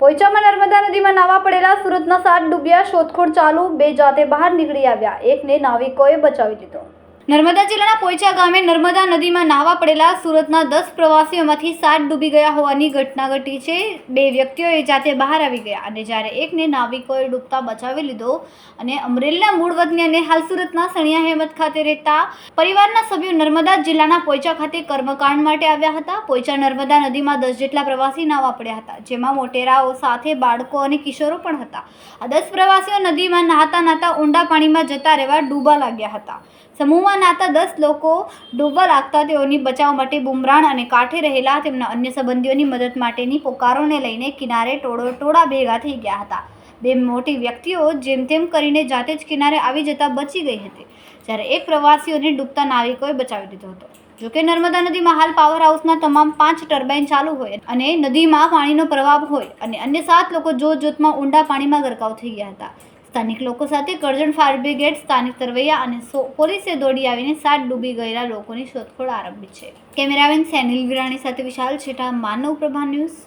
પોઈચામાં નર્મદા નદીમાં નાવા પડેલા સુરતના સાત ડૂબ્યા શોધખોળ ચાલુ, બે જાતે બહાર નીકળી આવ્યા. એકને નાવિકોએ બચાવી લીધો. નર્મદા જિલ્લાના પોઈચા ગામે નર્મદા નદીમાં નાહવા પડેલા સુરતના દસ પ્રવાસીઓમાંથી સાત ડૂબી ગયા હોવાની ઘટના ઘટી છે. બે વ્યક્તિઓએ જાતે બહાર આવી ગયા અને જ્યારે એકને નાવિકોએ ડૂબતા બચાવી લીધો અને અમરેલીના મૂળ વતની અને હાલ સુરતના સણિયા હેમત ખાતે રહેતા પરિવારના સભ્યો નર્મદા જિલ્લાના પોઈચા ખાતે કર્મકાંડ માટે આવ્યા હતા. પોઈચા નર્મદા નદીમાં દસ જેટલા પ્રવાસી નાવા પડ્યા હતા, જેમાં મોટેરાઓ સાથે બાળકો અને કિશોરો પણ હતા. આ દસ પ્રવાસીઓ નદીમાં નહાતા નહાતા ઊંડા પાણીમાં જતા રહેવા ડૂબા લાગ્યા હતા. સમૂહમાં નાતા દસ લોકો ડૂબવા લાગતા તેઓની બચાવ માટે બુમરાણ અને કાંઠે રહેલા તેમના અન્ય સંબંધીઓની મદદ માટેની પોકારોને લઈને કિનારે ટોળો ટોળા ભેગા થઈ ગયા હતા. બે મોટી વ્યક્તિઓ જેમ તેમ કરીને જાતે જ કિનારે આવી જતા બચી ગઈ હતી. જ્યારે એક પ્રવાસીઓને ડૂબતા નાવિકોએ બચાવી દીધો હતો. જોકે નર્મદા નદીમાં હાલ પાવર હાઉસના તમામ પાંચ ટર્બાઇન ચાલુ હોય અને નદીમાં પાણીનો પ્રવાહ હોય અને અન્ય સાત લોકો જોત જોતમાં ઊંડા પાણીમાં ગરકાવ થઈ ગયા હતા. સ્થાનિક લોકો સાથે કરજણ ફાયર બ્રિગેડ, સ્થાનિક તરવૈયા અને પોલીસે દોડી આવીને સાત ડૂબી ગયેલા લોકોની શોધખોળ આરંભી છે. કેમેરામેન સેનિલ વિરાણી સાથે વિશાલ છેટા, માનવ પ્રભા ન્યૂઝ.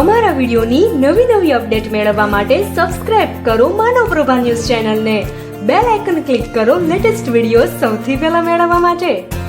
અમારા વિડીયોની નવી નવી અપડેટ મેળવવા માટે સબસ્ક્રાઇબ કરો માનવ પ્રભા ન્યૂઝ ચેનલને. બેલ આઇકન ક્લિક કરો લેટેસ્ટ વીડિયો સૌથી પહેલા મેળવવા માટે.